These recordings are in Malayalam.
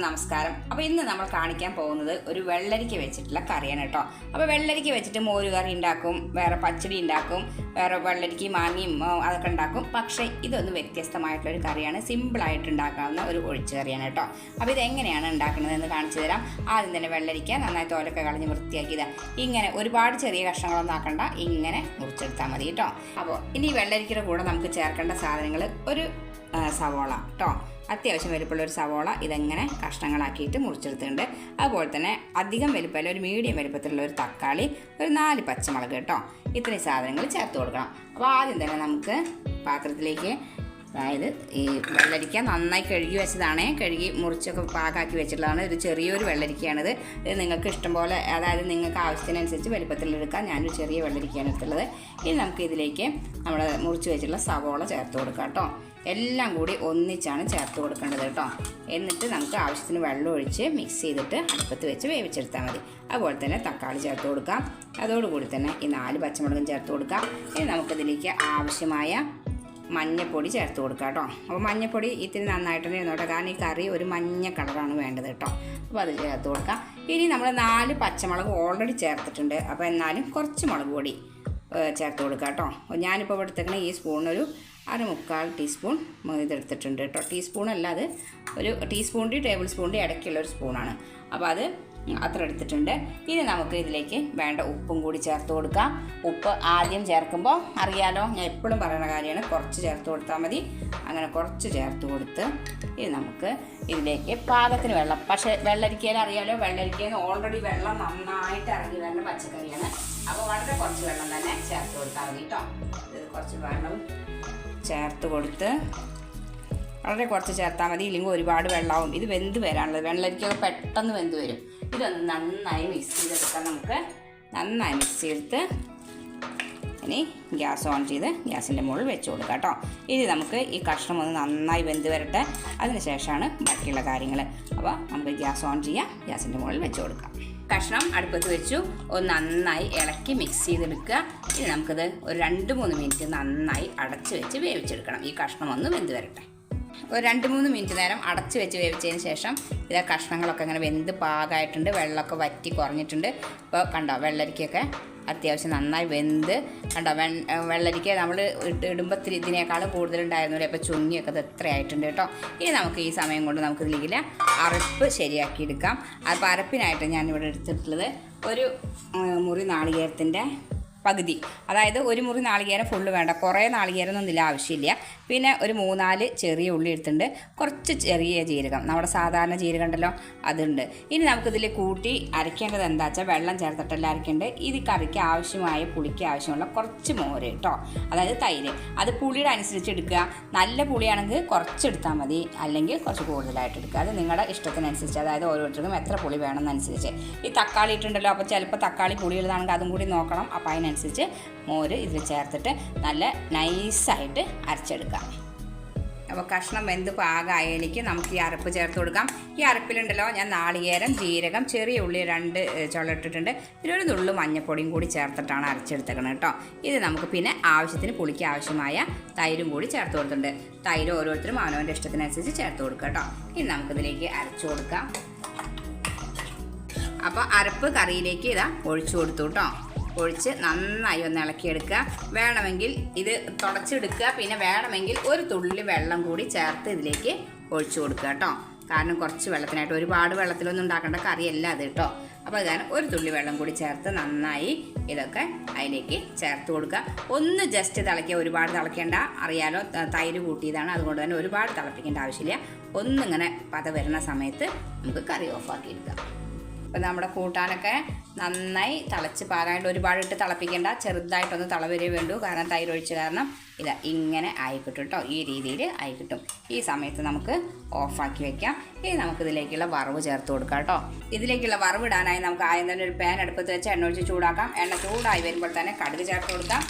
എല്ലാവർക്കും നമസ്കാരം. അപ്പോൾ ഇന്ന് നമ്മൾ കാണിക്കാൻ പോകുന്നത് ഒരു വെള്ളരിക്ക വെച്ചിട്ടുള്ള കറിയാണ് കേട്ടോ. അപ്പോൾ വെള്ളരിക്ക വെച്ചിട്ട് മോര് കറി ഉണ്ടാക്കും വേറെ പച്ചടി ഉണ്ടാക്കും വേറെ വെള്ളരിക്ക മാങ്ങിയും അതൊക്കെ ഉണ്ടാക്കും പക്ഷേ ഇതൊന്ന് വ്യത്യസ്തമായിട്ടുള്ള ഒരു കറിയാണ്. സിമ്പിളായിട്ട് ഉണ്ടാക്കാവുന്ന ഒരു ഒഴിച്ചു കറിയാണ് കേട്ടോ. അപ്പോൾ ഇത് എങ്ങനെയാണ് ഉണ്ടാക്കുന്നത് എന്ന് കാണിച്ചു തരാം. ആദ്യം തന്നെ വെള്ളരിക്ക നന്നായി തോലൊക്കെ കളഞ്ഞ് വൃത്തിയാക്കിയത് ഇങ്ങനെ ഒരുപാട് ചെറിയ കഷ്ണങ്ങളൊന്നും ആക്കണ്ട. ഇങ്ങനെ മുറിച്ചെടുത്താൽ മതി കേട്ടോ. അപ്പോൾ ഇനി വെള്ളരിക്കയുടെ കൂടെ നമുക്ക് ചേർക്കേണ്ട സാധനങ്ങൾ ഒരു സവോള കേട്ടോ. അത്യാവശ്യം വലുപ്പമുള്ള ഒരു സവോള ഇതെങ്ങനെ കഷ്ണങ്ങളാക്കിയിട്ട് മുറിച്ചെടുത്തിട്ടുണ്ട്. അതുപോലെ തന്നെ അധികം വലുപ്പമല്ല ഒരു മീഡിയം വലുപ്പത്തിലുള്ള ഒരു തക്കാളി ഒരു നാല് പച്ചമുളക് കേട്ടോ. ഇത്രയും സാധനങ്ങൾ ചേർത്ത് കൊടുക്കണം. അപ്പോൾ ആദ്യം തന്നെ നമുക്ക് പാത്രത്തിലേക്ക് അതായത് ഈ വെള്ളരിക്ക നന്നായി കഴുകി വെച്ചതാണ്. കഴുകി മുറിച്ചൊക്കെ പാകാക്കി വെച്ചിട്ടുള്ളതാണ്. ഒരു ചെറിയൊരു വെള്ളരിക്കയാണിത്. ഇത് നിങ്ങൾക്ക് ഇഷ്ടം പോലെ അതായത് നിങ്ങൾക്ക് ആവശ്യത്തിനനുസരിച്ച് വലുപ്പത്തിലെടുക്കാം ഞാനൊരു ചെറിയ വെള്ളരിക്കയാണ് എടുത്തുള്ളത്. ഇനി നമുക്ക് ഇതിലേക്ക് നമ്മൾ മുറിച്ച് വെച്ചിട്ടുള്ള സവോള ചേർത്ത് കൊടുക്കാം കേട്ടോ. എല്ലാം കൂടി ഒന്നിച്ചാണ് ചേർത്ത് കൊടുക്കേണ്ടത് കേട്ടോ. എന്നിട്ട് നമുക്ക് ആവശ്യത്തിന് വെള്ളം ഒഴിച്ച് മിക്സ് ചെയ്തിട്ട് അടുപ്പത്ത് വെച്ച് വേവിച്ചെടുത്താൽ മതി. അതുപോലെ തന്നെ തക്കാളി ചേർത്ത് കൊടുക്കാം. അതോടുകൂടി തന്നെ ഈ നാല് പച്ചമുളകും ചേർത്ത് കൊടുക്കാം. ഇനി നമുക്കിതിലേക്ക് ആവശ്യമായ മഞ്ഞപ്പൊടി ചേർത്ത് കൊടുക്കുക കേട്ടോ. അപ്പോൾ മഞ്ഞപ്പൊടി ഇത്തിരി നന്നായിട്ട് തന്നെ ഇരുന്നോട്ടെ. കാരണം ഈ കറി ഒരു മഞ്ഞ കളറാണ് വേണ്ടത് കേട്ടോ. അപ്പോൾ അത് ചേർത്ത് കൊടുക്കാം. ഇനി നമ്മൾ നാല് പച്ചമുളക് ഓൾറെഡി ചേർത്തിട്ടുണ്ട്. അപ്പോൾ എന്നാലും കുറച്ച് മുളക് പൊടി ചേർത്ത് കൊടുക്കുക കേട്ടോ. ഞാനിപ്പോൾ എടുത്തേക്കണ ഈ സ്പൂണൊരു അര മുക്കാൽ ടീസ്പൂൺ എടുത്തിട്ടുണ്ട് കേട്ടോ. ടീസ്പൂൺ അല്ല അത് ഒരു ടീസ്പൂണിന്റെ ടേബിൾ സ്പൂണിന്റെ ഇടയ്ക്കുള്ള ഒരു സ്പൂണാണ്. അപ്പോൾ അത് അത്ര എടുത്തിട്ടുണ്ട്. ഇനി നമുക്ക് ഇതിലേക്ക് വേണ്ട ഉപ്പും കൂടി ചേർത്ത് കൊടുക്കാം. ഉപ്പ് ആദ്യം ചേർക്കുമ്പോൾ അറിയാലോ ഞാൻ എപ്പോഴും പറയുന്ന കാര്യമാണ് കുറച്ച് ചേർത്ത് കൊടുത്താൽ മതി. അങ്ങനെ കുറച്ച് ചേർത്ത് കൊടുത്ത് ഇത് നമുക്ക് ഇതിലേക്ക് പാകത്തിന് വെള്ളം. പക്ഷേ വെള്ളരിക്കയിൽ അറിയാലോ വെള്ളരിക്കയിൽ ഓൾറെഡി വെള്ളം നന്നായിട്ട് ഇറങ്ങി വരുന്ന പച്ചക്കറിയാണ്. അപ്പോൾ വളരെ കുറച്ച് വെള്ളം തന്നെ ചേർത്ത് കൊടുത്താൽ മതി കേട്ടോ. ഇത് കുറച്ച് വെള്ളം ചേർത്ത് കൊടുത്ത് വളരെ കുറച്ച് ചേർത്താൽ മതി. ഇല്ലെങ്കിൽ ഒരുപാട് വെള്ളമാവും. ഇത് വെന്ത് വരാനുള്ളത്. വെള്ളരിക്കൊക്കെ പെട്ടെന്ന് വെന്ത് വരും. ഇതൊന്ന് നന്നായി മിക്സ് ചെയ്തെടുക്കാം നമുക്ക്. നന്നായി മിക്സ് ചെയ്തിട്ട് ഇനി ഗ്യാസ് ഓൺ ചെയ്ത് ഗ്യാസിന്റെ മുകളിൽ വെച്ച് കൊടുക്കാം കേട്ടോ. ഇനി നമുക്ക് ഈ കഷ്ണം ഒന്ന് നന്നായി വെന്ത് വരട്ടെ. അതിന് ശേഷമാണ് ബാക്കിയുള്ള കാര്യങ്ങൾ. അപ്പോൾ നമുക്ക് ഗ്യാസ് ഓൺ ചെയ്യാം. ഗ്യാസിന്റെ മുകളിൽ വെച്ച് കൊടുക്കാം. കഷ്ണം അടുപ്പത്ത് വെച്ചു. ഒന്ന് നന്നായി ഇളക്കി മിക്സ് ചെയ്തെടുക്കുക. ഇനി നമുക്കിത് ഒരു രണ്ട് മൂന്ന് മിനിറ്റ് നന്നായി അടച്ചു വെച്ച് വേവിച്ചെടുക്കണം. ഈ കഷ്ണം ഒന്ന് വെന്ത് വരട്ടെ. ഒരു രണ്ട് മൂന്ന് മിനിറ്റ് നേരം അടച്ചു വെച്ച് വേവിച്ചതിന് ശേഷം ഇതാ കഷ്ണങ്ങളൊക്കെ ഇങ്ങനെ വെന്ത് പാകമായിട്ടുണ്ട് വെള്ളമൊക്കെ വറ്റി കുറഞ്ഞിട്ടുണ്ട്. ഇപ്പോൾ കണ്ടോ വെള്ളരിക്കൊക്കെ അത്യാവശ്യം നന്നായി വെന്ത്. കണ്ടോ വെ വെള്ളരിക്ക നമ്മൾ ഇട്ട് ഇടുമ്പോൾ ഇതിനേക്കാളും കൂടുതലുണ്ടായിരുന്നില്ല അപ്പോൾ ചുങ്ങിയൊക്കെ അത് എത്ര ആയിട്ടുണ്ട് കേട്ടോ. ഇനി നമുക്ക് ഈ സമയം കൊണ്ട് നമുക്ക് ഇതിലേക്ക് അരപ്പ് ശരിയാക്കിയെടുക്കാം. അപ്പോൾ അരപ്പിനായിട്ട് ഞാനിവിടെ എടുത്തിട്ടുള്ളത് ഒരു മുറി നാളികേരത്തിന്റെ പകുതി. അതായത് ഒരു മുറി നാളികേരം ഫുള്ള് വേണ്ട. കുറേ നാളികേരം ഒന്നും ഇതിൽ ആവശ്യമില്ല. പിന്നെ ഒരു മൂന്നാൽ ചെറിയ ഉള്ളി എടുത്തിട്ടുണ്ട്. കുറച്ച് ചെറിയ ജീരകം. നമ്മുടെ സാധാരണ ജീരകം ഉണ്ടല്ലോ അതുണ്ട്. ഇനി നമുക്കിതിൽ കൂട്ടി അരയ്ക്കേണ്ടത് എന്താ വെച്ചാൽ വെള്ളം ചേർത്തിട്ടല്ല അരയ്ക്കേണ്ടത് ഇത് കറിക്ക് ആവശ്യമായ പുളിക്ക് ആവശ്യമുള്ള കുറച്ച് മോര് കേട്ടോ അതായത് തൈര്. അത് പുളിയുടെ അനുസരിച്ച് എടുക്കുക. നല്ല പുളിയാണെങ്കിൽ കുറച്ച് എടുത്താൽ മതി. അല്ലെങ്കിൽ കുറച്ച് കൂടുതലായിട്ട് എടുക്കുക. അത് നിങ്ങളുടെ ഇഷ്ടത്തിനനുസരിച്ച്. അതായത് ഓരോരുത്തർക്കും എത്ര പുളി വേണമെന്നനുസരിച്ച്. ഈ തക്കാളി ഇട്ടുണ്ടല്ലോ അപ്പോൾ ചിലപ്പോൾ തക്കാളി പുളിയുള്ളതാണെങ്കിൽ അതും കൂടി നോക്കണം. അപ്പോൾ അതിനനുസരിച്ച് മോര് ഇതിൽ ചേർത്തിട്ട് നല്ല നൈസായിട്ട് അരച്ചെടുക്കാം. അപ്പോൾ കഷ്ണം വെന്ത് പാകമായതിലേക്ക് നമുക്ക് ഈ അരപ്പ് ചേർത്ത് കൊടുക്കാം. ഈ അരപ്പിലുണ്ടല്ലോ ഞാൻ നാളികേരം ജീരകം ചെറിയ ഉള്ളി രണ്ട് ചുളട്ടിട്ടുണ്ട് പിന്നെ ഒരു നുള്ളു മഞ്ഞപ്പൊടിയും കൂടി ചേർത്തിട്ടാണ് അരച്ചെടുത്തേക്കണത് കേട്ടോ. ഇത് നമുക്ക് പിന്നെ ആവശ്യത്തിന് പുളിക്ക് ആവശ്യമായ തൈരും കൂടി ചേർത്ത് കൊടുത്തിട്ടുണ്ട്. തൈര് ഓരോരുത്തരും അവനവന്റെ ഇഷ്ടത്തിനനുസരിച്ച് ചേർത്ത് കൊടുക്കുക കേട്ടോ. ഇനി നമുക്കിതിലേക്ക് അരച്ചു കൊടുക്കാം. അപ്പോൾ അരപ്പ് കറിയിലേക്ക് ഇതാ ഒഴിച്ചു കൊടുത്തു കേട്ടോ. ഒഴിച്ച് നന്നായി ഒന്ന് ഇളക്കിയെടുക്കുക. വേണമെങ്കിൽ ഇത് തുടച്ചെടുക്കുക. പിന്നെ വേണമെങ്കിൽ ഒരു തുള്ളി വെള്ളം കൂടി ചേർത്ത് ഇതിലേക്ക് ഒഴിച്ചു കൊടുക്കുക കേട്ടോ. കാരണം കുറച്ച് വെള്ളത്തിനായിട്ട് ഒരുപാട് വെള്ളത്തിലൊന്നും ഉണ്ടാക്കേണ്ട കറിയല്ല അത് കേട്ടോ. അപ്പോൾ കാരണം ഒരു തുള്ളി വെള്ളം കൂടി ചേർത്ത് നന്നായി ഇതൊക്കെ അതിലേക്ക് ചേർത്ത് കൊടുക്കുക. ഒന്ന് ജസ്റ്റ് തിളയ്ക്കുക. ഒരുപാട് തിളയ്ക്കേണ്ട. അറിയാലോ തൈര് കൂട്ടിയതാണ്. അതുകൊണ്ട് തന്നെ ഒരുപാട് തിളപ്പിക്കേണ്ട ആവശ്യമില്ല. ഒന്നിങ്ങനെ പത വരുന്ന സമയത്ത് നമുക്ക് കറി ഓഫാക്കി എടുക്കാം. അപ്പം നമ്മുടെ കൂട്ടാനൊക്കെ നന്നായി തിളച്ച് പാകായിട്ട് ഒരുപാടിട്ട് തിളപ്പിക്കേണ്ട. ചെറുതായിട്ടൊന്ന് തിളവരേ വേണ്ടു. കാരണം തൈരൊഴിച്ച് കാരണം ഇത് ഇങ്ങനെ ആയിക്കിട്ടും കേട്ടോ ഈ രീതിയിൽ ആയിക്കിട്ടും. ഈ സമയത്ത് നമുക്ക് ഓഫാക്കി വെക്കാം. ഇനി നമുക്കിതിലേക്കുള്ള വറവ് ചേർത്ത് കൊടുക്കാം കേട്ടോ ഇതിലേക്കുള്ള വറവ് ഇടാനായി നമുക്ക് ആദ്യം തന്നെ ഒരു പാൻ അടുപ്പത്ത് വെച്ച് എണ്ണ ഒഴിച്ച് ചൂടാക്കാം. എണ്ണ ചൂടായി വരുമ്പോൾ തന്നെ കടുക് ചേർത്ത് കൊടുക്കാം.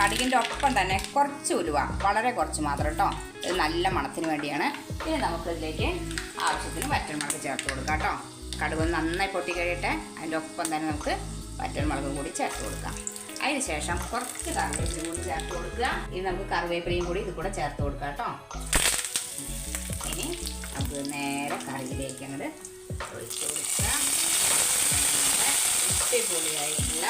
കടുകിന്റെ ഒപ്പം തന്നെ കുറച്ച് ഉലുവ. വളരെ കുറച്ച് മാത്രം കേട്ടോ ഇത് നല്ല മണത്തിന് വേണ്ടിയാണ്. ഇനി നമുക്കിതിലേക്ക് ആവശ്യത്തിന് വറ്റൽ മണക്ക് ചേർത്ത് കൊടുക്കാം കേട്ടോ കടുക് നന്നായി പൊട്ടി കഴിയട്ടെ അതിന്റെ ഒപ്പം തന്നെ നമുക്ക് വറ്റൽമുളകും കൂടി ചേർത്ത് കൊടുക്കാം. അതിന് ശേഷം കുറച്ച് കറിവേപ്പിലയും കൂടി ചേർത്ത് കൊടുക്കുക. ഇനി നമുക്ക് കറിവേപ്പിലയും കൂടി ഇത് കൂടെ ചേർത്ത് കൊടുക്കാം കേട്ടോ. ഇനി നമുക്ക് നേരെ കറിയിലേക്ക് അങ്ങോട്ട് ഒഴിച്ച് കൊടുക്കാം. നമ്മുടെ അടിപൊളിയായിട്ടുള്ള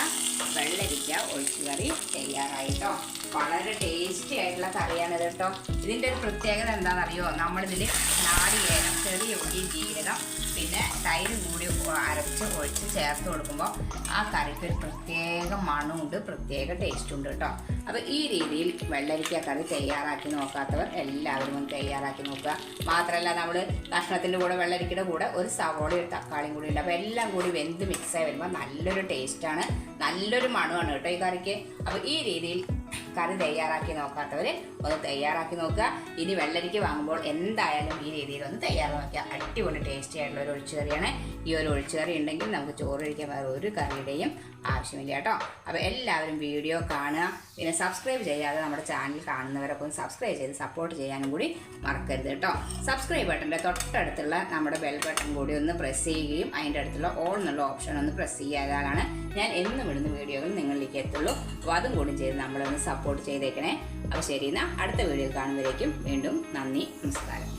വെള്ളരിക്ക ഒഴിച്ചു കറി തയ്യാറായിട്ടോ വളരെ ടേസ്റ്റി ആയിട്ടുള്ള കറിയാണിത് കേട്ടോ. ഇതിന്റെ ഒരു പ്രത്യേകത എന്താണെന്നറിയോ? നമ്മളിതിൽ നാളികേരം ചെറിയ ഉള്ളി ജീരകം പിന്നെ തൈര് കൂടി അരച്ച് ഒഴിച്ച് ചേർത്ത് കൊടുക്കുമ്പോൾ ആ കറിക്ക് ഒരു പ്രത്യേക മണമുണ്ട് പ്രത്യേക ടേസ്റ്റും ഉണ്ട് കേട്ടോ. അപ്പോൾ ഈ രീതിയിൽ വെള്ളരിക്ക കറി തയ്യാറാക്കി നോക്കാത്തവർ എല്ലാവരും ഒന്ന് തയ്യാറാക്കി നോക്കുക. മാത്രമല്ല നമ്മൾ ഭക്ഷണത്തിന്റെ കൂടെ വെള്ളരിക്കയുടെ കൂടെ ഒരു സവോളയും തക്കാളിയും കൂടി ഉണ്ട്. അപ്പോൾ എല്ലാം കൂടി വെന്ത് മിക്സായി വരുമ്പോൾ നല്ലൊരു ടേസ്റ്റാണ് നല്ലൊരു മണമാണ് കേട്ടോ ഈ കറിക്ക്. അപ്പോൾ ഈ രീതിയിൽ കറി തയ്യാറാക്കി നോക്കാത്തവർ ഒന്ന് തയ്യാറാക്കി നോക്കുക. ഇനി വെള്ളരിക്ക് വാങ്ങുമ്പോൾ എന്തായാലും ഈ രീതിയിൽ ഒന്ന് തയ്യാറാക്കുക അടിപൊളി ടേസ്റ്റി ആയിട്ടുള്ള ഒരു ഒഴിച്ചുകറിയാണ്. ഈ ഒരു ഒഴിച്ചുകറി ഉണ്ടെങ്കിൽ നമുക്ക് ചോറ് കഴിക്കാൻ വേറെ ഒരു കറിയുടെയും ആവശ്യമില്ല കേട്ടോ. അപ്പോൾ എല്ലാവരും വീഡിയോ കാണുക. പിന്നെ സബ്സ്ക്രൈബ് ചെയ്യാതെ നമ്മുടെ ചാനൽ കാണുന്നവരൊക്കെ ഒന്ന് സബ്സ്ക്രൈബ് ചെയ്ത് സപ്പോർട്ട് ചെയ്യാനും കൂടി മറക്കരുത് കേട്ടോ. സബ്സ്ക്രൈബ് ബട്ടന്റെ തൊട്ടടുത്തുള്ള നമ്മുടെ ബെൽ ബട്ടൺ കൂടി ഒന്ന് പ്രസ് ചെയ്യുകയും അതിന്റെ അടുത്തുള്ള ഓൾ എന്നുള്ള ഓപ്ഷൻ ഒന്ന് പ്രസ് ചെയ്യാതാണ് ഞാൻ എന്നും ഇടുന്ന വീഡിയോകൾ നിങ്ങളിലേക്ക് എത്തുള്ളൂ അപ്പോൾ അതും കൂടി ചെയ്ത് നമ്മളൊന്ന് സപ്പോർട്ട് ചെയ്തേക്കണേ. അപ്പോൾ ശരി എന്നാൽ അടുത്ത വീഡിയോ കാണുമ്പോഴേക്കും വീണ്ടും നന്ദി നമസ്കാരം.